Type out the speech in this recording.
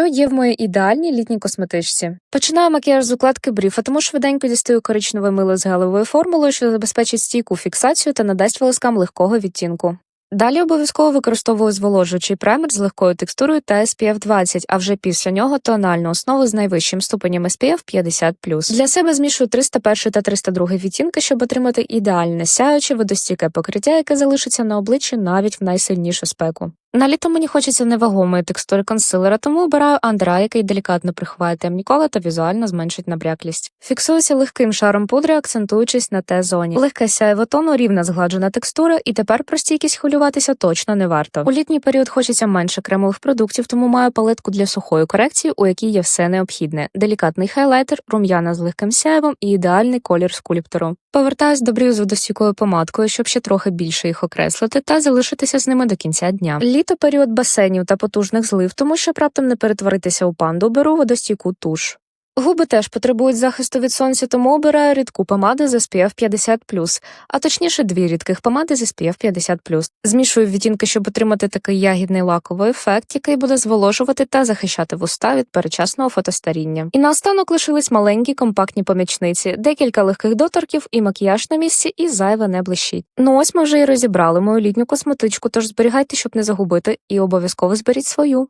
що є в моїй ідеальній літній косметичці. Починаю макіяж з укладки бріфа, тому швиденько дістаю коричневе мило з гелевою формулою, що забезпечить стійку фіксацію та надасть волоскам легкого відтінку. Далі обов'язково використовую зволожуючий праймер з легкою текстурою та SPF 20, а вже після нього тональну основу з найвищим ступенем SPF 50+. Для себе змішую 301 та 302 відтінки, щоб отримати ідеальне сяюче водостійке покриття, яке залишиться на обличчі навіть в найсильнішу спеку. На літо мені хочеться невагомої текстури консилера, тому обираю андера, який делікатно приховає темні та візуально зменшить набряклість. Фіксуюся легким шаром пудри, акцентуючись на Т-зоні. Легке сяєво тону, рівна згладжена текстура, і тепер про стійкість хвилюватися точно не варто. У літній період хочеться менше кремових продуктів, тому маю палетку для сухої корекції, у якій є все необхідне: делікатний хайлайтер, рум'яна з легким сяєвом і ідеальний колір скульптору. Повертаюсь до брів з водостійкою помадкою, щоб ще трохи більше їх окреслити та залишитися з ними до кінця дня. Літо період басейнів та потужних злив, тому щоб раптом не перетворитися у панду, беру водостійку туш. Губи теж потребують захисту від сонця, тому обираю рідку помаду з SPF 50+, а точніше дві рідких помади з SPF 50+. Змішую відтінки, щоб отримати такий ягідний лаковий ефект, який буде зволожувати та захищати вуста від перечасного фотостаріння. І наостанок лишились маленькі компактні помічниці, декілька легких доторків і макіяж на місці, і зайве не блищить. Ну ось ми вже і розібрали мою літню косметичку, тож зберігайте, щоб не загубити, і обов'язково зберіть свою.